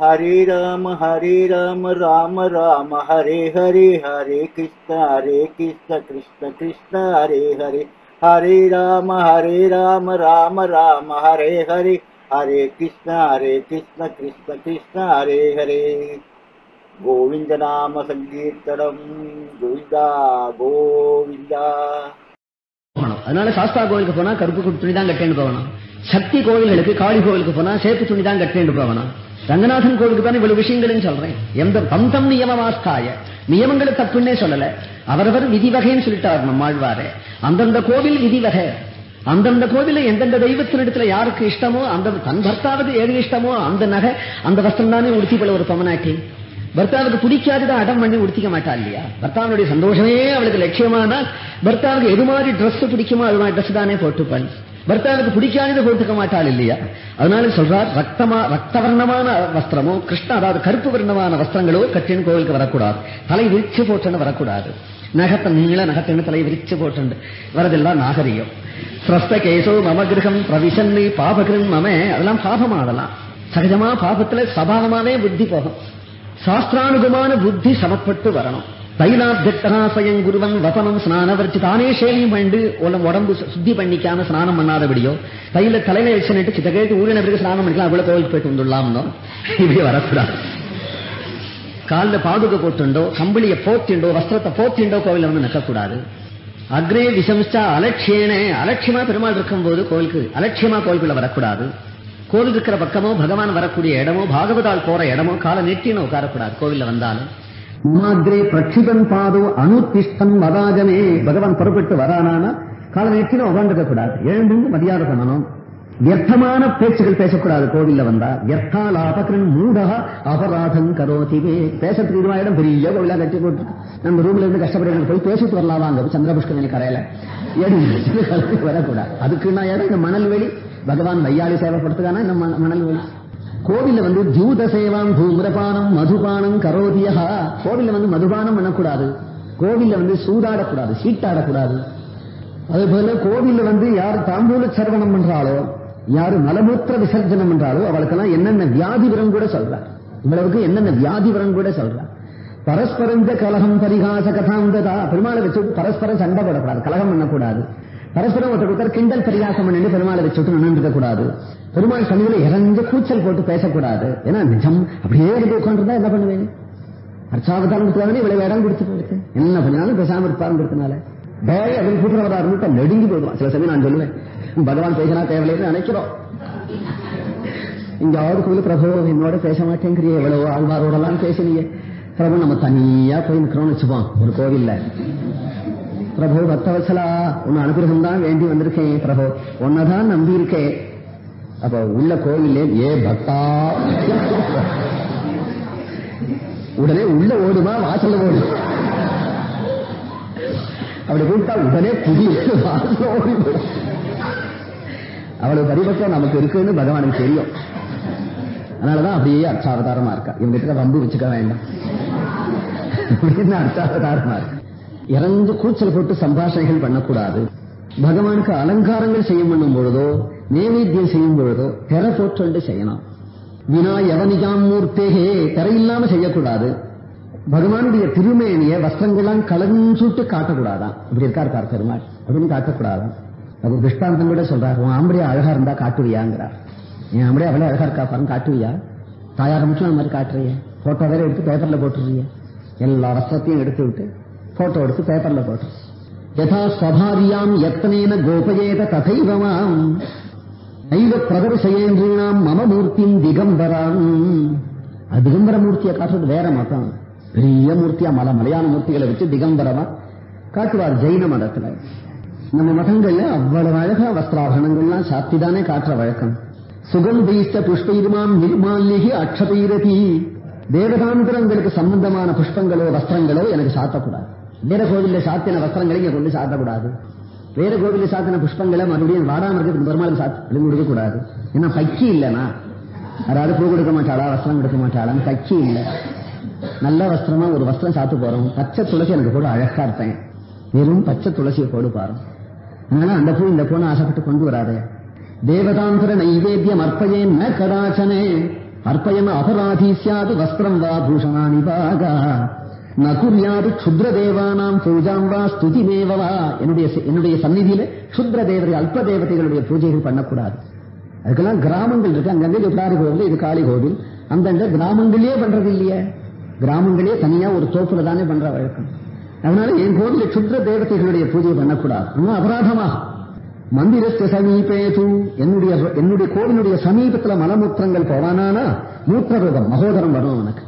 ஹரே ராம ஹரே ராம ராம ராம ஹரே ஹரே ஹரே கிருஷ்ண ஹரே கிருஷ்ண கிருஷ்ண கிருஷ்ண ஹரே ஹரே. ஹரே ராம ஹரே ராம ராம ராம ஹரே ஹரே. ஹரே கிருஷ்ண ஹரே கிருஷ்ண கிருஷ்ண கிருஷ்ண ஹரே ஹரே. கோவிந்த நாம சங்கீர்த்தனம். கோவிந்தா கோவிந்தா. போகணும் அதனால சாஸ்தா கோவிலுக்கு போனா கருப்பு குடி துணி தான் கட்டேன்னு போகணும். சக்தி கோவில்களுக்கு காளி கோவிலுக்கு போனா சேப்பு துணி தான் கட்டேன்னு போகணும். ரங்கநாதன் கோவிலுக்கு தான் இவ்வளவு விஷயங்களும் சொல்றேன். எந்த தம் தம் நியமமாஸ்தாய. நியமங்களை தப்புன்னே சொல்லல. அவரவர் விதி வகைன்னு சொல்லிட்டார் நம்மாழ்வாரு அந்தந்த கோவில் விதி வகை. அந்தந்த கோவில எந்தெந்த தெய்வத்தினிடத்துல யாருக்கு இஷ்டமோ அந்த தன் பர்த்தாவுக்கு ஏது இஷ்டமோ அந்த நகை அந்த வஸ்திரம் தானே உடுத்தி போல ஒரு பொமனாட்டி பர்த்தாவுக்கு பிடிக்காதுதான் அடம் பண்ணி உடுத்திக்க மாட்டா இல்லையா? பர்த்தாவுடைய சந்தோஷமே அவளுக்கு லட்சியமானா பர்த்தாவுக்கு எது மாதிரி ட்ரெஸ் பிடிக்குமோ அது மாதிரி ட்ரெஸ் தானே போட்டுப்பாள். பர்த்தாவுக்கு பிடிக்காததை போட்டுக்க மாட்டாள் இல்லையா அதனால சொல்றார் ரக்தமா ரத்தவர்ணமான வஸ்திரமோ கிருஷ்ண அதாவது கருப்பு வர்ணமான வஸ்திரங்களோ கட்டின்னு கோவிலுக்கு வரக்கூடாது தலை விரிச்சு போட்டுன்னு வரக்கூடாது நகத்தை நீள நகத்தின்னு தலை விரிச்சு போட்டு வரதெல்லாம் நாகரிகம் ஸ்ரஸ்த கேசோ மம கிரகம் பிரவிசன்னு பாபகிருன் மம அதெல்லாம் பாபமாடலாம் சகஜமா பாபத்துல சபாவமாவே புத்தி போகும் சாஸ்திரானுகமான புத்தி சமப்பட்டு வரணும் தைலாத்தியராசயம் குருவன் வசனம் ஸ்நானவர்ச்சி தானே சேவையும் பண்ணி உள்ள உடம்பு சுத்தி பண்ணிக்காம ஸ்நானம் பண்ணாதபடியோ தைல தலையில வச்சுட்டு சித்த கேட்டு ஊழின பிறகு ஸ்நானம் பண்ணிக்கலாம் அவ்வளவு கோவில் போயிட்டு வந்துடலாம்னோ? இப்படி வரக்கூடாது. காலில் பாதுகை போட்டுண்டோ கம்பளியை போத்திண்டோ வஸ்திரத்தை போத்திண்டோ கோவில வந்து நிற்கக்கூடாது. அக்ரே விசம்சா அலட்சியனே அலட்சியமா பெருமாள் இருக்கும் போது கோவிலுக்கு அலட்சியமா கோவிலுக்குள்ள வரக்கூடாது. கோவில் இருக்கிற பக்கமோ பகவான் வரக்கூடிய இடமோ பாகவதால் போற இடமோ காலை நெட்டின்னு உட்காரக்கூடாது கோவில்ல வந்தாலும். மாத்ரே பிரக்ஷிபன் பாதோ அனுத்திஷ்டம் வதாஜமே பகவான் புறப்பட்டு வரானா கால நெட்டின்னு உட்காந்துக்க கூடாது எழுந்து மரியாதை பண்ணணும் வியர்த்தமான பேச்சுகள் பேசக்கூடாது. கோவில்ல வந்தா. வியர்த்தால் அபகிரன் மூடா அபராதம் கரோதிவே பேசத்துக்கு இதுவா இடம்? பெரிய கோவிலா கட்டி போட்டு. நம்ம ரூம்ல இருந்து கஷ்டப்படுறது போய் பேசிட்டு வரலாம். வாங்க. சந்திரபுஷ்கரணி கரையில. எடுத்து வரக்கூடாது. அதுக்கு நான் இடம்? இந்த மணல் வெளி. பகவான் வையாளி சேவைப்படுத்துக்கானா இந்த மணல் வெளி. கோவில்ல வந்து ஜூத சேவாம் தூமிரபானம் மதுபானம் கரோதியா கோவில்ல வந்து மதுபானம் பண்ணக்கூடாது. கோவில்ல வந்து சூதாடக்கூடாது சீட்டாடக்கூடாது. அதே போல கோவில்ல வந்து யார் தாம்பூல சரவணம் பண்றாளோ யாரு மலமூத்திர விசர்ஜனம் பண்றாளோ அவளுக்கெல்லாம் என்னென்ன வியாதி விரம் கூட சொல்றா இவளவுக்கு என்னென்ன வியாதி விரம் கூட சொல்றா பரஸ்பரந்த கலகம் பரிகாச கதாந்ததா பெருமாளை வச்சு பரஸ்பரம் சண்டை போடக்கூடாது கலகம் பண்ணக்கூடாது. பரஸ்பரம் ஒருத்தர் ஒருத்தர் கிண்டல் பரிகாசம் பண்ணிட்டு பெருமாளை வச்சுட்டு நின்று கூடாது பெருமாள் சன்னிதியில இறந்து கூச்சல் போட்டு பேசக்கூடாது. ஏன்னா நிஜம். அப்படியே இருந்து உட்காந்துருந்தா என்ன பண்ணுவேன்? அர்ச்சாவதாரம் கொடுத்தவனே இவ்வளவு இடம் கொடுத்து போயிருக்கு என்ன பண்ணாலும் பேசாம இருப்பாருங்கிறதுனால பேய் அப்படின்னு கூட்டுறவரா இருந்துட்டா நெடுங்கி போயிடுவான். சில சமயம் நான் சொல்லுவேன் பகவான் பேசினா தேவையில்லைன்னு நினைக்கிறோம். இங்காவது கோயில் பிரபு என்னோட பேச மாட்டேங்கிறியே. எவ்வளவு ஆழ்வாரோடலாம் பேசினீங்க பிரபு நம்ம தனியா போய் நிற்கிறோம்னு வச்சுப்போம். ஒரு கோவில்ல. பிரபு பக்தவசலா உன் அனுகிரகம் தான் வேண்டி வந்திருக்கேன் பிரபு. உன்னதான் நம்பி இருக்கேன் அப்ப உள்ள கோவிலே ஏ பக்தா. உடனே உள்ள ஓடுமா வாசல்ல ஓடு. அப்படி கூப்பிட்டா உடனே புதிய வாசல்ல ஓடி அவ்வளவு பரிபக்கம் நமக்கு இருக்குன்னு பகவானுக்கு தெரியும். அதனாலதான் அப்படியே அர்ச்சாவதாரமா இருக்கா. இவங்கிட்ட வம்பு வச்சுக்க வேண்டாம். அப்படின்னு அர்ச்சாவதாரமா இருக்கு. இறந்து கூச்சல் போட்டு சம்பாஷணைகள் பண்ணக்கூடாது. பகவானுக்கு அலங்காரங்கள் செய்யும் பண்ணும் பொழுதோ நைவேத்தியம் செய்யும் பொழுதோ பெற போற்றொண்டு செய்யணும் வினா எவனிகாம் மூர்த்தேகே பெறையில்லாம செய்யக்கூடாது. பகவானுடைய திருமேனிய வஸ்திரங்கள்லாம் கலஞ்சுட்டு காட்டக்கூடாதான். இப்படி இருக்கார் பார் பெருமாள் அப்படின்னு காட்டக்கூடாதான். அது திருஷ்டாந்தம் கூட சொல்றாரு. உன் ஆம்படியா அழகா இருந்தா காட்டுவியாங்கிறார். என் ஆம்படியா அவ்வளவு அழகா இருக்கா பாருங்க காட்டுவியா? தாயார் மட்டும் அந்த மாதிரி காட்டுறிய போட்டோ வேற எடுத்து பேப்பர்ல போட்டுருவிய எல்லா வஸ்திரத்தையும் எடுத்து விட்டு போட்டோ எடுத்து பேப்பர்ல போட்டு. யதா ஸ்வபாரியாம் எத்தனேன கோபயேத ததைவமாம். நைவ பிரதர்சயேந்திரினாம் மம மூர்த்தியும் திகம்பராம். திகம்பர மூர்த்தியை காட்டுறது வேற மதம். பெரிய மூர்த்தியா மல மலையான மூர்த்திகளை வச்சு திகம்பரமா காட்டுவார் ஜெயின மதத்துல. நம்ம மதங்கள்ல அவ்வளவு அழகா வஸ்திராபரணங்கள்லாம் சாத்திதானே காட்டுற வழக்கம். சுகந்தைஷ்ட புஷ்பைருமாம் நிர்மால்யகி அக்ஷபீரதி தேவதாந்திரங்களுக்கு சம்பந்தமான புஷ்பங்களோ வஸ்திரங்களோ எனக்கு சாத்தக்கூடாது. வேற கோவிலில் சாத்தின வஸ்திரங்களை இங்க கொண்டு சாத்தக்கூடாது. வேற கோவில்ல சாத்தின புஷ்பங்களை மறுபடியும் வாடாம இருக்கிறது பெருமாளுக்கு சாத்து கொடுக்க கூடாது ஏன்னா பச்சி இல்லைனா அதாவது பூ கொடுக்க மாட்டாளா வஸ்திரம் கொடுக்க மாட்டாளான்னு பக்கி இல்லை. நல்ல வஸ்திரமா ஒரு வஸ்திரம் சாத்து போறோம். பச்சை துளசி எனக்கு கூட அழகா இருப்பேன். வெறும் பச்சை துளசியை போடு பாரும். அதனால அந்த பூ இந்த பூனை ஆசைப்பட்டு கொண்டு வராதே. தேவதாந்திர நைவேத்தியம் அர்ப்பயேன் ந கதாச்சனே. அர்ப்பயம் அபராதி சியாது வஸ்திரம் வா பூஷணானி பாகா. நகுர்யாது குர்யாது க்ஷுத்ர தேவானாம் பூஜாம் வா ஸ்துதிமேவ என்னுடைய என்னுடைய சந்நிதியில க்ஷுத்ர தேவதை அல்ப தேவதைகளுடைய பூஜைகள் பண்ணக்கூடாது. அதுக்கெல்லாம் கிராமங்கள் இருக்கு. அங்கங்க இது கோவில் இது காளி கோவில். அந்தந்த கிராமங்களே பண்றது இல்லையே. கிராமங்களே தனியா ஒரு தோப்புல தானே பண்ற வழக்கம். அதனால என் கோவில சுற்ற தேவதைகளுடைய பூஜை பண்ணக்கூடாது. இன்னும் அபராதமா. சமீபே தூ என்னுடைய என்னுடைய கோவிலுடைய சமீபத்துல மலமூத்திரங்கள் போவானானா? மூத்திரவிரதம் மகோதரம் வரும் உனக்கு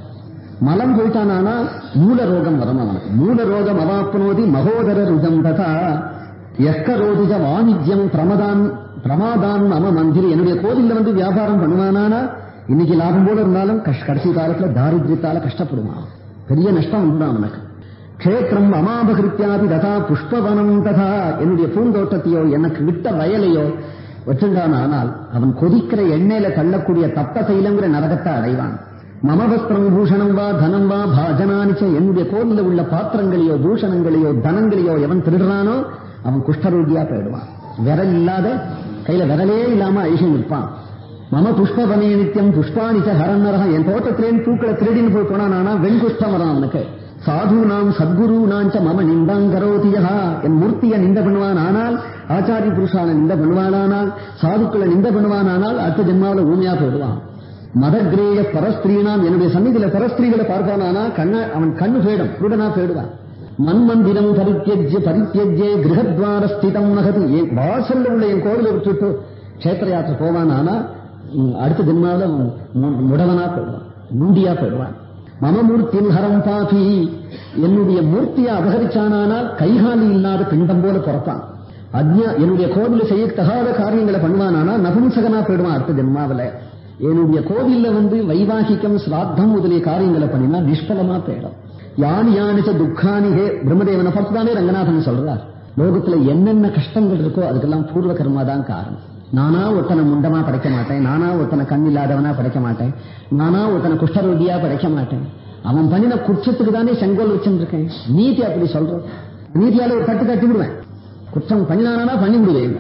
மலம் போயிட்டானா மூல ரோகம் வரும் அவனுக்கு மூல ரோகம் அவாப்னோதி மகோதர ருதம் ததா. எக்கரோதிஜ வாணிஜ்யம் பிரமதான் பிரமாதான் நம மந்திரி. என்னுடைய கோவில்ல வந்து வியாபாரம் பண்ணுவானா இன்னைக்கு லாபம் போல இருந்தாலும் கடைசி காலத்துல தாரித்யத்தால கஷ்டப்படுவான். பெரிய நஷ்டம் வந்துடும் அவனுக்கு. கஷேத்திரம் அமாபகிருத்தியாதி ததா புஷ்பவனம் ததா. என்னுடைய பூந்தோட்டத்தையோ எனக்கு விட்ட வயலையோ வச்சிருந்தான் ஆனால் அவன் கொதிக்கிற எண்ணெயில தள்ளக்கூடிய தப்ப சைலங்கிற நரகத்தை அடைவான். மமவஸ்திரம் பூஷணம் வா தனம் வா பாஜனானிச்ச என்னுடைய கோவில உள்ள பாத்திரங்களையோ பூஷணங்களையோ தனங்களையோ எவன் திருடுறானோ அவன் குஷ்டரோகியா போயிடுவான் விரல் இல்லாத கையில விரலே இல்லாம ஐஷம் இருப்பான் மம புஷ்பவனே நித்தியம் புஷ்பானிச்ச ஹரநரகம் என் தோட்டத்திலேயும் பூக்களை திருடின்னு போய் போனானா வெண்குஷ்டம் வரும் அவனுக்கு. சாது நாம் சத்குரு நாஞ்ச மம நிந்தாங்கரோதியா என் மூர்த்தியை நிந்த பண்ணுவான் ஆனால் ஆச்சாரிய புருஷான நிந்த பண்ணுவானானால் சாதுக்களை நிந்த பண்ணுவானானால் அடுத்த ஜென்மாவில் ஊமையா போயிடுவான். மதகிரேய பரஸ்திரீனாம் என்னுடைய சந்நிதியில பரஸ்திரீகளை பார்ப்பானா கண்ண அவன் கண்ணு போயிடும் குருடனா போயிடுவான் மன்மந்திரம் பரித்தியஜ்ய பரித்தியஜ்யே கிரகத்வார ஸ்திதம் நகது. என் வாசல்ல உள்ள என் கோவிலை விட்டுட்டு கஷேத்திர யாத்திரை போவானானா அடுத்த ஜென்மாவில முடவனா போயிடுவான் முண்டியா போயிடுவான். மம மூர்த்தி ஹரம் பாபி. என்னுடைய மூர்த்தியை அபகரிச்சானால் கைகாலி இல்லாத பிண்டம் போல பிறப்பான். அஜ்ஞா என்னுடைய கோவில செய்ய தகாத காரியங்களை பண்ணுவானா நபும்சகனா போயிடுவான் அடுத்த ஜென்மாவில. என்னுடைய கோவில்ல வந்து வைவாகிக்கம் சிராத்தம் முதலிய காரியங்களை பண்ணினா நிஷ்பலமா போயிடும். யானி யானிச்ச துக்கானி ஹே பிரம்மதேவனை பார்த்து தானே ரங்கநாதன் சொல்றார். லோகத்துல என்னென்ன கஷ்டங்கள் இருக்கோ அதுக்கெல்லாம் பூர்வ கர்மா தான் காரணம். நானா ஒருத்தனை முண்டமா படைக்க மாட்டேன் நானா ஒருத்தனை கண் இல்லாதவனா படைக்க மாட்டேன் நானா ஒருத்தனை குஷ்டரோகியா படைக்க மாட்டேன். அவன் பண்ணின குற்றத்துக்கு தானே செங்கோல் வச்சுருக்கேன் நீதி அப்படி சொல்றோம் நீதியால ஒரு கட்டு கட்டி விடுவேன் குற்றம் பண்ணினானா பண்ணி விடுவேன்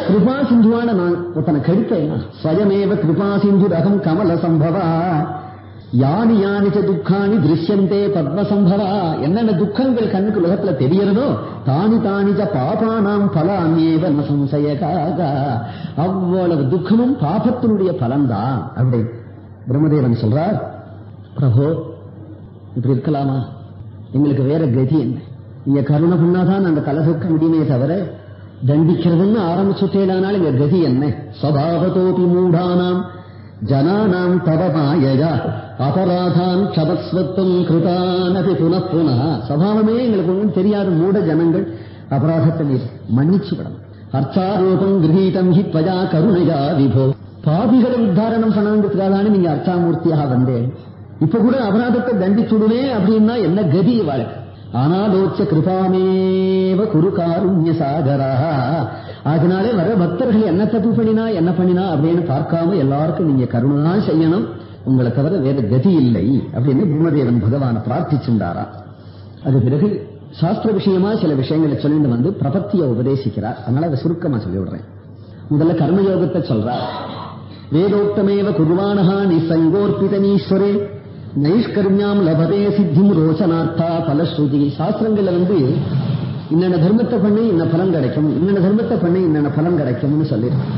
கிருபா சிந்துவான நான் ஒருத்தனை கெடுத்தேன் ஸ்வயமேவ கிருபா சிந்து ரகம் கமல சம்பவா யானி யானிச்ச துக்கானி திருஷ்யந்தே பத்ம சம்பவா என்னென்ன துக்கங்கள் கண்ணுக்கு உலகத்துல தெரியறதோ தானி தானிச்ச பாபானாம் பலான்யேவ ந சம்சயகாக அவ்வளவு துக்கமும் பாபத்தினுடைய பலன்தான் அப்படி பிரம்மதேவன் சொல்றார் பிரபோ இப்படி இருக்கலாமா எங்களுக்கு வேற கதி என்ன நீங்க கருணை பண்ணாதான் நாங்க தலை தூக்க முடியுமே தவிர தண்டிக்கிறதுன்னு ஆரம்பிச்சுட்டேனானால் எங்க கதி என்ன? சபாவதோபி மூடானாம் ஜனானாம் தவமாயா அபராதான் க்ஷபஸ்வத்துவம் கிருதானபி புனப் புனா. சபாவமே எங்களுக்கு ஒன்றும் தெரியாத மூட ஜனங்கள். அபராதத்தை நீர் மன்னிச்சு விடணும். அர்த்தாரூபம் கிரகீதம் ஹி பஜா கருணையா விபோ. பாபிகளை உத்தாரணம் பண்ணணுங்கிறதுக்காக நீங்க அர்த்தாமூர்த்தியாக வந்தேன். இப்ப கூட அபராதத்தை தண்டிச்சுடுவேன் அப்படின்னா என்ன கதி வாழ்க்கை அனாலோச்ச கிருபாமேவ குரு காருண்ய சாகரா அதனாலே வர பக்தர்கள் என்ன தப்பு பண்ணினா என்ன பண்ணினா அப்படின்னு பார்க்காம எல்லாருக்கும் நீங்க கருணதான் செய்யணும். உங்களை தவிர வேற கதி இல்லை அப்படின்னு பிரம்மதேவன் பகவானை பிரார்த்திச்சுண்டாரா அது பிறகு சாஸ்திர விஷயமா சில விஷயங்களை சொல்லிட்டு வந்து பிரபத்திய உபதேசிக்கிறார். அதனால அதை சுருக்கமா சொல்லி விடுறேன் முதல்ல கர்மயோகத்தை சொல்றார். வேதோக்தமேவ குர்வாணஹா நிசங்கோர்பிதனீஸ்வரே. நைஷ்கர்மியாம் லபதே சித்தியும் ரோச்சனார்த்தா பலஸ்ருதி சாஸ்திரங்கள்ல வந்து இன்னென்ன தர்மத்தை பண்ணி இன்ன பலன் கிடைக்கும்। இன்னென்ன தர்மத்தை பண்ணி இன்னென்ன பலன் கிடைக்கும்னு சொல்லியிருக்கோம்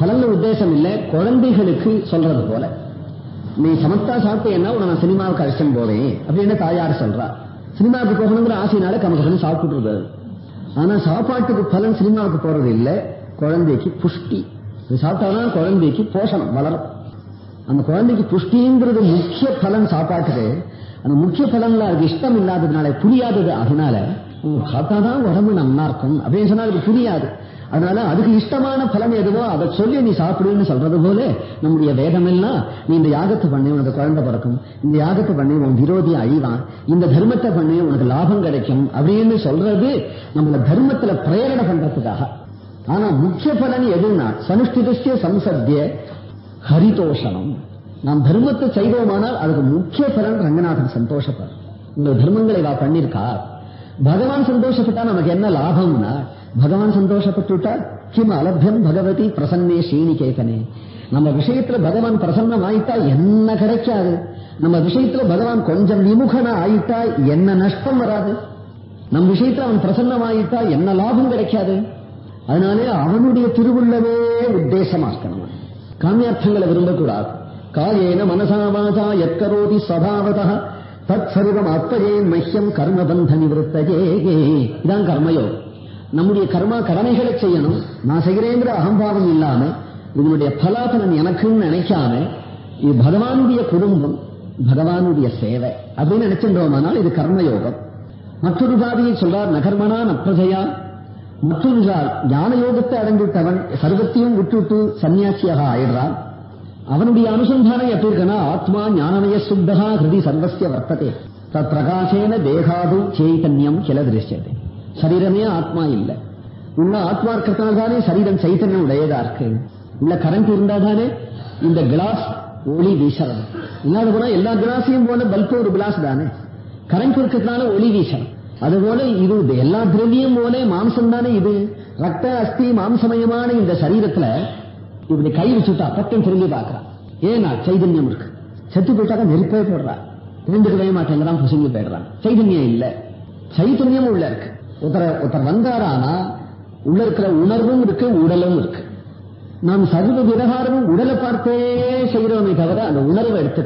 பலன்ல உத்தேசம் இல்ல குழந்தைகளுக்கு சொல்றது போல. நீ சமத்தா சாப்பிட்டேன்னா உன நான் சினிமாவுக்கு அழைச்சம் போவேன் அப்படின்னு தாயார் சொல்றா. சினிமாவுக்கு போகணுங்கிற ஆசையினால கமகன்னு சாப்பிட்டுட்டு ஆனா சாப்பாட்டுக்கு பலன் சினிமாவுக்கு போறது இல்ல குழந்தைக்கு புஷ்டி. சாப்பிட்டாதான் குழந்தைக்கு போஷணம் வளரும். அந்த குழந்தைக்கு புஷ்டிங்கிறது முக்கிய பலன் சாப்பாட்டுக்கு. அந்த முக்கிய பலன்ல அதுக்கு இஷ்டம் இல்லாததுனால புரியாதது அதனால உம், சாப்பிட்டாதான் உடம்பு நல்லா இருக்கும். அப்படின்னு சொன்னா அதுக்கு புரியாது. அதனால அதுக்கு இஷ்டமான பலன் எதுவோ அதை சொல்லி நீ சாப்பிடுன்னு சொல்றது போல நம்முடைய வேதம் எல்லாம் நீ இந்த யாகத்தை பண்ணி உனக்கு குழந்தை பிறக்கும். இந்த யாகத்தை பண்ணி உன் விரோதி அழிவான். இந்த தர்மத்தை பண்ணி உனக்கு லாபம் கிடைக்கும். அப்படின்னு சொல்றது நம்மள தர்மத்துல பிரேரணை பண்றதுக்காக. ஆனா முக்கிய பலன் எதுன்னா சனுஷ்டிதஸ்ய சம்சத்திய ஹரிதோஷனம் நாம் தர்மத்தை செய்தோமானால் அதுக்கு முக்கிய பலன் ரங்கநாதன் சந்தோஷப்படும். இந்த தர்மங்களை வா பண்ணிருக்கா பகவான் சந்தோஷப்பட்டா நமக்கு என்ன லாபம்னா பகவான் சந்தோஷப்பட்டுட்டா கிம் அலபியம் பகவதி பிரசன்னே ஸ்ரீனிகேதனே நம்ம விஷயத்துல பகவான் பிரசன்னம் ஆயிட்டா என்ன கிடைக்காது? நம்ம விஷயத்துல பகவான் கொஞ்சம் விமுகனா ஆயிட்டா என்ன நஷ்டம் வராது? நம் விஷயத்துல அவன் பிரசன்னமாயிட்டா என்ன லாபம் கிடைக்காது? அதனாலே அவனுடைய திருவுள்ளவே உத்தேசமாக்கணும். காமியார்த்தங்களை விரும்பக்கூடாது. காயேன மனசா வாசா எத்கரோதி தத் சர்வம் அப்பஜே மஹ்யம் கர்மபந்த நிவர்த்தஜே இதான் கர்மயோகம். நம்முடைய கர்மா கடமைகளை செய்யணும். நான் செய்கிறேங்கிற அகம்பாவம் இல்லாம இதனுடைய பலாபலன் எனக்குன்னு நினைக்காம இது பகவானுடைய குடும்பம் பகவானுடைய சேவை. அப்படின்னு நினைச்சின்றோமானால் இது கர்மயோகம். மற்றொரு பாதியை சொல்றார் நகர்மனா நப்பிரஜையா மற்றொரு சார் ஞான யோகத்தை அடைந்துவிட்டவன் சர்வத்தையும் விட்டுவிட்டு சன்னியாசியாக ஆயிடுறான். அவனுடைய அனுசந்தானம் எப்படி இருக்குன்னா ஆத்மா ஞானமய சுத்தகா ஹிருதி சர்வசிய வர்த்ததே. தத் பிரகாசேன தேகாது சைத்தன்யம் கிள திருஷ்யது. சரீரமே ஆத்மா இல்ல. உள்ள ஆத்மா இருக்கிறதுனால தானே சரீரம் சைத்தன்யம் உடையதா இருக்கு உள்ள கரண்ட் இருந்தா தானே இந்த கிளாஸ் ஒளி வீசறது இல்லாத போனா எல்லா கிளாஸையும் போல பல்ப் ஒரு கிளாஸ் தானே. கரண்ட் இருக்கிறதுனால ஒளி வீசணும். அதுபோல இது இது எல்லா திரவியம் போல மாம்சம் தானே இது? ரத்த அஸ்தி மாம்சமயமான இந்த சரீரத்துல இப்படி கை வச்சுட்டா பட்டம் திரும்பி பார்க்கறான் ஏன்னா சைதன்யம் இருக்கு. செத்து போயிட்டாக்க நெருப்பே போடுறான் திரும்பிக்கவே மாட்டேங்கிறான் புசுங்கி போயிடுறான் சைதன்யம் இல்ல. சைதன்யமும் உள்ள இருக்கு. ஒருத்தர் ஒருத்தர் வந்தாரானா உள்ள இருக்கிற உணர்வும் இருக்கு உடலும் இருக்கு. நாம் சர்வ விவகாரமும் உடலை பார்த்தே செய்கிறோமே தவிர அந்த உணர்வை எடுத்து